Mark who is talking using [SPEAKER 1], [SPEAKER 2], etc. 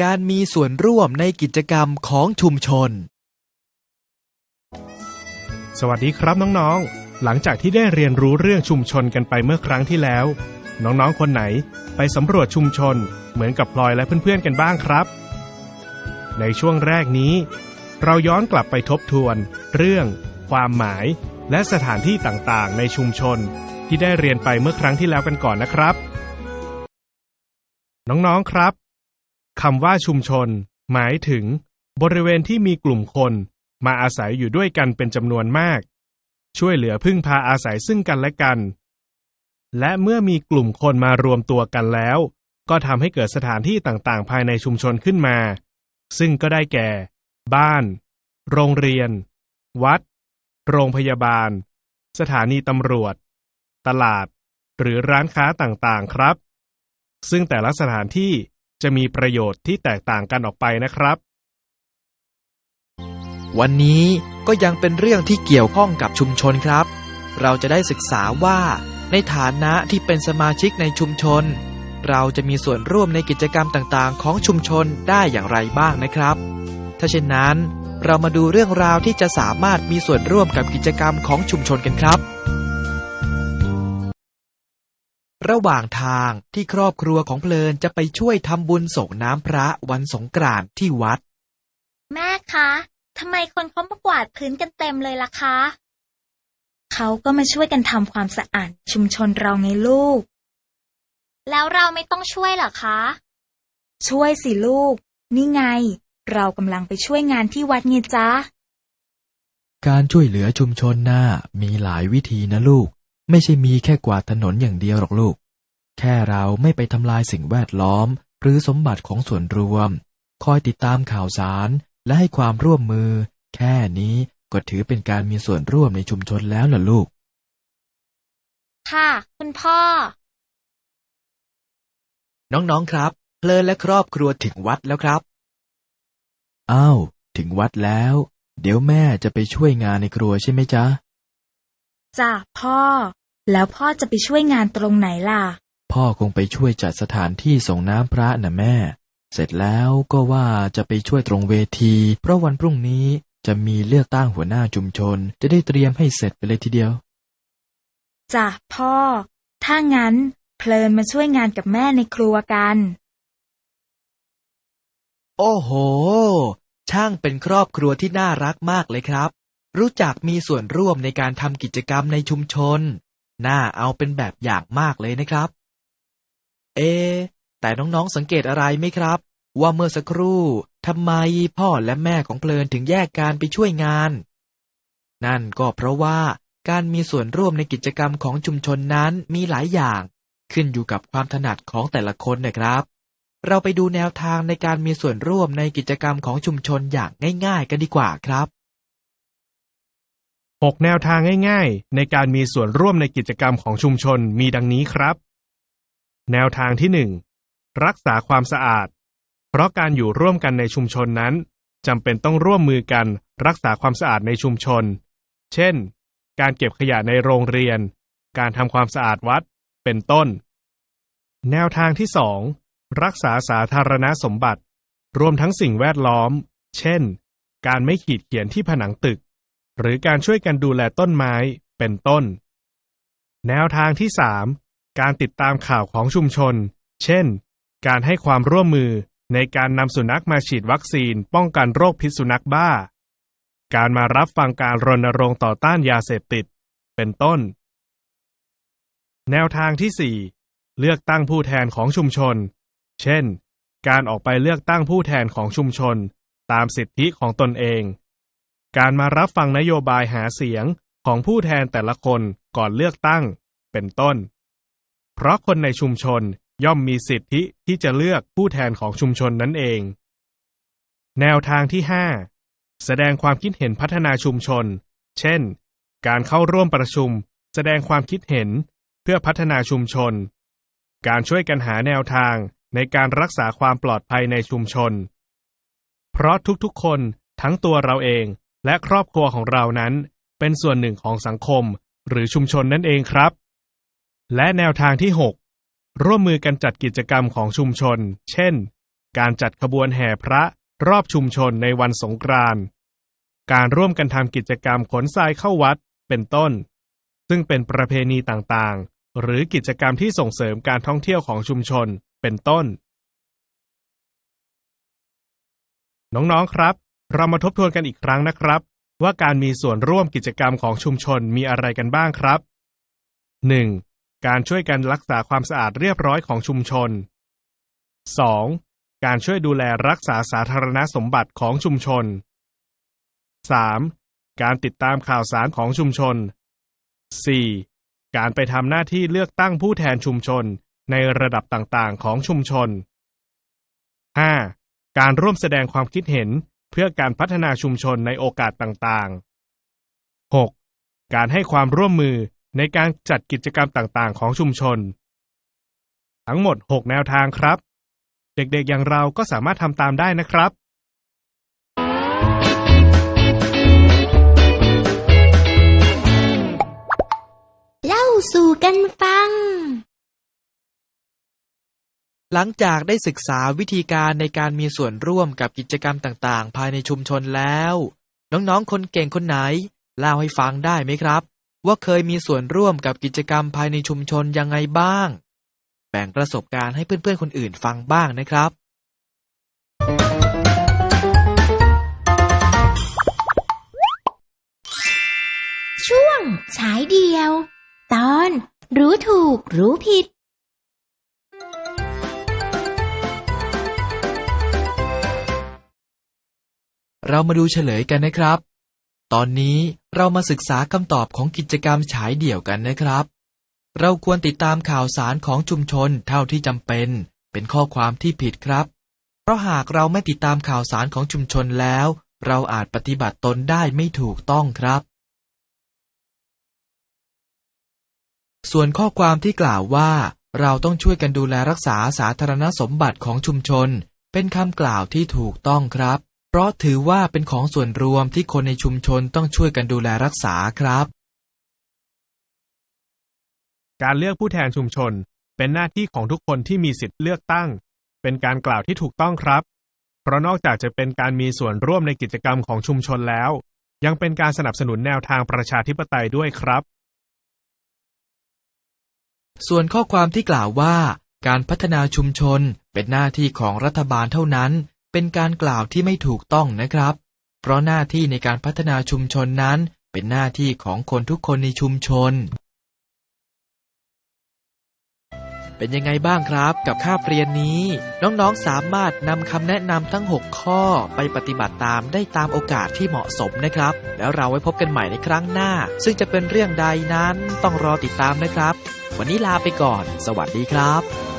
[SPEAKER 1] การมีส่วนร่วมในกิจกรรมของชุมชน
[SPEAKER 2] สวัสดีครับน้องๆ หลังจากที่ได้เรียนรู้เรื่องชุมชนกันไปเมื่อครั้งที่แล้ว น้องๆ คนไหนไปสำรวจชุมชน เหมือนกับพลอยและเพื่อนๆ กันบ้างครับ ในช่วงแรกนี้ เราย้อนกลับไปทบทวน เรื่อง ความหมาย และสถานที่ต่างๆ ในชุมชน ที่ได้เรียนไปเมื่อครั้งที่แล้วกันก่อนนะครับ น้องๆ ครับ คำว่าชุมชน หมายถึง บริเวณที่มีกลุ่มคน มาอาศัยอยู่ด้วยกันเป็นจำนวนมาก ช่วยเหลือพึ่งพาอาศัยซึ่งกันและกัน และเมื่อมีกลุ่มคนมารวมตัวกันแล้ว ก็ทำให้เกิดสถานที่ต่างๆ ภายในชุมชนขึ้นมา ซึ่งก็ได้แก่ บ้าน โรงเรียน วัด โรงพยาบาล สถานีตำรวจ ตลาด หรือร้านค้าต่างๆ ครับ ซึ่งแต่ละสถานที่ จะมีประโยชน์ที่แตกต่างกันออกไปนะครับ
[SPEAKER 1] วันนี้ก็ยังเป็นเรื่องที่เกี่ยวข้องกับชุมชนครับ เราจะได้ศึกษาว่า ในฐานะที่เป็นสมาชิกในชุมชน เราจะมีส่วนร่วมในกิจกรรมต่างๆ ของชุมชนได้อย่างไรบ้างนะครับ ถ้าเช่นนั้น เรามาดูเรื่องราวที่จะสามารถมีส่วนร่วมกับกิจกรรมของชุมชนกันครับ ระหว่างทางที่ครอบครัวของเพลินจะไปช่วยทำบุญส่งน้ำพระวันสงกรานต์ที่วัด
[SPEAKER 3] แม่คะทำไมคนเขามากวาดพื้นกันเต็มเลยล่ะคะ เขาก็มาช่วยกันทำความสะอาดชุมชนเราไงลูก แล้วเราไม่ต้องช่วยเหรอคะ ช่วยสิลูก นี่ไง เรากำลังไปช่วยงานที่วัดไงจ๊ะ
[SPEAKER 1] การช่วยเหลือชุมชนน่ามีหลายวิธีนะลูก ไม่ใช่มีแค่กวาดถนนอย่างเดียวหรอกลูก แค่เราไม่ไปทำลายสิ่งแวดล้อม หรือสมบัติของส่วนรวม คอยติดตามข่าวสารและให้ความร่วมมือ แค่นี้ก็ถือเป็นการมีส่วนร่วมในชุมชนแล้วล่ะลูก
[SPEAKER 3] ค่ะ คุณพ่อ
[SPEAKER 1] น้องๆครับ เพลินและครอบครัวถึงวัดแล้วครับ อ้าว ถึงวัดแล้ว เดี๋ยวแม่จะไปช่วยงานในครัวใช่ไหมจ๊ะ
[SPEAKER 3] จ้ะพ่อ แล้วพ่อจะไปช่วยงานตรงไหนล่ะ
[SPEAKER 1] พ่อคงไปช่วยจัดสถานที่ส่งน้ำพระนะแม่ เสร็จแล้วก็ว่าจะไปช่วยตรงเวที เพราะวันพรุ่งนี้จะมีเลือกตั้งหัวหน้าชุมชน จะได้เตรียมให้เสร็จไปเลยทีเดียว
[SPEAKER 3] จ้ะพ่อ ถ้างั้น เพลินมาช่วยงานกับแม่ในครัวกัน
[SPEAKER 1] โอ้โห ช่างเป็นครอบครัวที่น่ารักมากเลยครับ รู้จักมีส่วนร่วมในการทำกิจกรรมในชุมชน น่าเอาเป็นแบบอย่างมากเลยนะครับ เอะแต่น้องๆสังเกตอะไรไหมครับ ว่าเมื่อสักครู่ทำไมพ่อและแม่ของเพลินถึงแยกการไปช่วยงาน นั่นก็เพราะว่าการมีส่วนร่วมในกิจกรรมของชุมชนนั้นมีหลายอย่าง ขึ้นอยู่กับความถนัดของแต่ละคนนะครับ เราไปดูแนวทางในการมีส่วนร่วมในกิจกรรมของชุมชนอย่างง่าย ๆ กันดีกว่าครับ
[SPEAKER 2] 6 แนวทางง่าย ๆ ในการมีส่วนร่วมในกิจกรรมของชุมชนมีดังนี้ครับ แนวทางที่1รักษาความสะอาด เพราะการอยู่ร่วมกันในชุมชนนั้นจำเป็นต้องร่วมมือกันรักษาความสะอาดในชุมชน เช่น การเก็บขยะในโรงเรียน การทำความสะอาดวัด เป็นต้น แนวทางที่2รักษาสาธารณสมบัติ รวมทั้งสิ่งแวดล้อม เช่น การไม่ขีดเขียนที่ผนังตึก หรือการช่วยกันดูแลต้นไม้ เป็นต้น แนวทางที่3 การติดตามข่าวของชุมชน เช่น การให้ความร่วมมือในการนำสุนัขมาฉีดวัคซีนป้องกันโรคพิษสุนัขบ้า การมารับฟังการรณรงค์ต่อต้านยาเสพติด เป็นต้น แนวทางที่ 4 เลือกตั้งผู้แทนของชุมชน เช่น การออกไปเลือกตั้งผู้แทนของชุมชน ตามสิทธิของตนเอง การมารับฟังนโยบายหาเสียงของผู้แทนแต่ละคนก่อนเลือกตั้ง เป็นต้น เพราะคนในชุมชนย่อมมีสิทธิที่จะเลือกผู้แทนของชุมชนนั่นเอง แนวทางที่ 5 แสดงความคิดเห็นพัฒนาชุมชน เช่น การเข้าร่วมประชุม แสดงความคิดเห็นเพื่อพัฒนาชุมชน การช่วยกันหาแนวทางในการรักษาความปลอดภัยในชุมชน เพราะทุกๆ คนทั้งตัวเราเองและครอบครัวของเรานั้น เป็นส่วนหนึ่งของสังคมหรือชุมชนนั่นเองครับ และแนวทางที่ 6 ร่วมมือกันจัดกิจกรรมของชุมชน เช่น การจัดขบวนแห่พระรอบชุมชนในวันสงกรานต์ การร่วมกันทำกิจกรรมขนทรายเข้าวัด เป็นต้น ซึ่งเป็นประเพณีต่างๆ หรือกิจกรรมที่ส่งเสริมการท่องเที่ยวของชุมชน เป็นต้น น้องๆ ครับ เรามาทบทวนกันอีกครั้งนะครับ ว่าการมีส่วนร่วมกิจกรรมของชุมชนมีอะไรกันบ้างครับ 1. การช่วยกันรักษาความสะอาดเรียบร้อยของชุมชน 2. การช่วยดูแลรักษาสาธารณสมบัติของชุมชน 3. การติดตามข่าวสารของชุมชน 4. การไปทำหน้าที่เลือกตั้งผู้แทนชุมชนในระดับต่างๆ ของชุมชน 5. การร่วมแสดงความคิดเห็นเพื่อการพัฒนาชุมชนในโอกาสต่างๆ 6. การให้ความร่วมมือ ในการจัดกิจกรรมต่างๆ ของชุมชน ทั้งหมด 6 แนวทางครับ เด็กๆอย่างเราก็สามารถทำตามได้นะครับ
[SPEAKER 4] เล่าสู่กันฟัง
[SPEAKER 1] หลังจากได้ศึกษาวิธีการในการมีส่วนร่วมกับกิจกรรมต่างๆ ภายในชุมชนแล้ว น้องๆ คนเก่งคนไหน เล่าให้ฟังได้ไหมครับ ว่าเคยมีส่วนร่วมกับกิจกรรมภายในชุมชนยังไงบ้าง แบ่งประสบการณ์ให้เพื่อนๆคนอื่นฟังบ้างนะครับ
[SPEAKER 4] ช่วงฉายเดียว ตอนรู้ถูกรู้ผิด
[SPEAKER 1] เรามาดูเฉลยกันนะครับ ตอนนี้เรามาศึกษาคำตอบของกิจกรรมฉายเดี่ยวกันนะครับ เราควรติดตามข่าวสารของชุมชนเท่าที่จำเป็น เป็นข้อความที่ผิดครับ เพราะหากเราไม่ติดตามข่าวสารของชุมชนแล้ว เราอาจปฏิบัติตนได้ไม่ถูกต้องครับ ส่วนข้อความที่กล่าวว่า เราต้องช่วยกันดูแลรักษาสาธารณสมบัติของชุมชน เป็นคำกล่าวที่ถูกต้องครับ เพราะถือว่าเป็นของส่วนรวมที่คนในชุมชนต้องช่วยกันดูแลรักษาครับ
[SPEAKER 2] การเลือกผู้แทนชุมชน เป็นหน้าที่ของทุกคนที่มีสิทธิ์เลือกตั้ง เป็นการกล่าวที่ถูกต้องครับ เพราะนอกจากจะเป็นการมีส่วนร่วมในกิจกรรมของชุมชนแล้ว ยังเป็นการสนับสนุนแนวทางประชาธิปไตยด้วยครับ
[SPEAKER 1] ส่วนข้อความที่กล่าวว่า การพัฒนาชุมชนเป็นหน้าที่ของรัฐบาลเท่านั้น เป็นการกล่าวที่ไม่ถูกต้องนะครับ เพราะหน้าที่ในการพัฒนาชุมชนนั้น เป็นหน้าที่ของคนทุกคนในชุมชน เป็นยังไงบ้างครับกับคาบเรียนนี้ น้องๆสามารถนำคำแนะนำทั้ง 6 ข้อไปปฏิบัติตามได้ตามโอกาสที่เหมาะสมนะครับ แล้วเราไว้พบกันใหม่ในครั้งหน้า ซึ่งจะเป็นเรื่องใดนั้นต้องรอติดตามนะครับ วันนี้ลาไปก่อน สวัสดีครับ